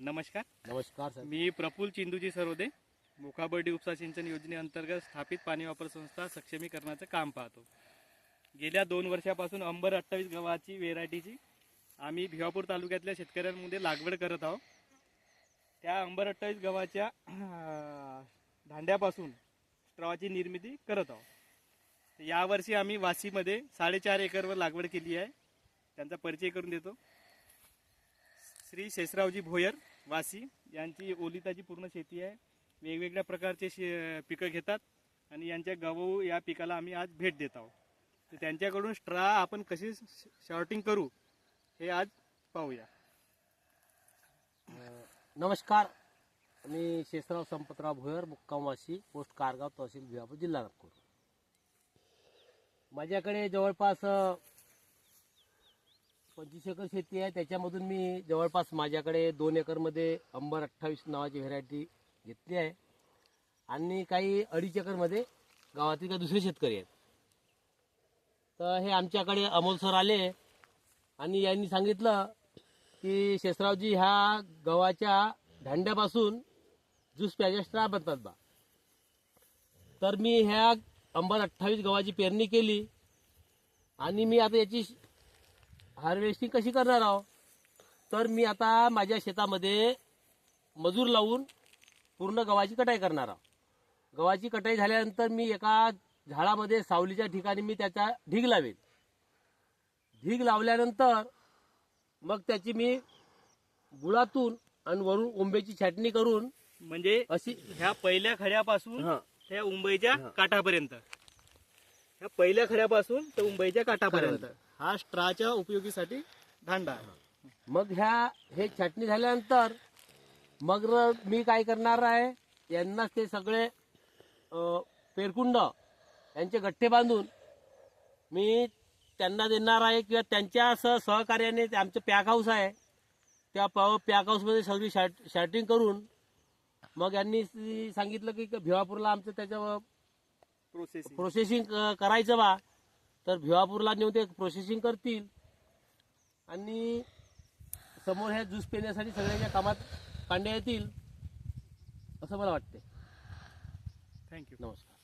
नमस्कार. नमस्कार सर. मी प्रफुल चिंदूजी सरोदे मुखाबर्डी उपसा सिंचन योजनेअंतर्गत स्थापित पाणी वापर संस्था सक्षमीकरणाचं काम पाहतो. गेल्या दोन वर्षापासून अंबर अठ्ठावीस गव्हाची व्हेरायटीची आम्ही भिवापूर तालुक्यातल्या शेतकऱ्यांमध्ये लागवड करत आहोत. त्या अंबर अठ्ठावीस गव्हाच्या धांड्यापासून स्ट्रॉची निर्मिती करत आहोत. यावर्षी आम्ही वाशीमध्ये साडेचार एकरवर लागवड केली आहे. त्यांचा परिचय करून देतो. श्री शेषरावजी भोयर वासी यांची ओलिताची पूर्ण शेती आहे. वेगवेगळ्या प्रकारचे शे पिकं घेतात आणि यांच्या गहू या पिकाला आम्ही आज भेट देत आहोत. तर त्यांच्याकडून स्ट्रा आपण कशी शॉर्टिंग करू हे आज पाहूया. नमस्कार. मी शेषराव संपतराव भोयर मुक्कामवासी पोस्ट कारगाव तहसील भिवापूर जिल्हा नागपूर. माझ्याकडे जवळपास पंचवीस एकर शेती आहे. त्याच्यामधून मी जवळपास माझ्याकडे दोन एकरमध्ये अंबर अठ्ठावीस नावाची व्हेरायटी घेतली आहे. आणि काही अडीच एकरमध्ये गावातील काही दुसरे शेतकरी आहेत. तर हे आमच्याकडे अमोल सर आले आणि यांनी सांगितलं की शेषरावजी ह्या गव्हाच्या धांड्यापासून ज्यूस प्याजा स्ट्रा बनतात बा. तर मी ह्या अंबर अठ्ठावीस गव्हाची पेरणी केली आणि मी आता याची हार्वेस्टिंग कशी करणार आहो तर मी आता माझ्या शेतामध्ये मजूर लावून पूर्ण गव्हाची कटाई करणार आहो गव्हाची कटाई झाल्यानंतर मी एका झाडामध्ये सावलीच्या ठिकाणी मी त्याचा ढीग लावेन ढीग लावल्यानंतर मग त्याची मी गुळातून आणि वरून ओंब्याची छाटणी करून म्हणजे अशी ह्या पहिल्या खड्यापासून. त्या मुंबईच्या हा. काठापर्यंत ह्या पहिल्या खड्यापासून तर मुंबईच्या काठापर्यंत. हा स्ट्राच्या उपयोगीसाठी दांडा आहे. मग ह्या हे छाटणी झाल्यानंतर मग र- मी काय करणार आहे यांनाच ते सगळे अ, पेरकुंड यांचे गठ्ठे बांधून मी त्यांना देणार आहे किंवा त्यांच्या सह सहकार्याने ते आमचं पॅक हाऊस आहे. त्या प पॅक हाऊसमध्ये सगळी शॅट शॅटिंग करून मग यांनी सी- सांगितलं की भिवापूरला आमचं त्याच्यावर प्रोसेस प्रोसेसिंग करायचं बा. तर भिवापूरला नेऊन ते प्रोसेसिंग करतील. आणि समोर ह्या ज्यूस पिण्यासाठी सगळ्याच्या कामात कांड्या येतील असं मला वाटते थँक्यू नमस्कार.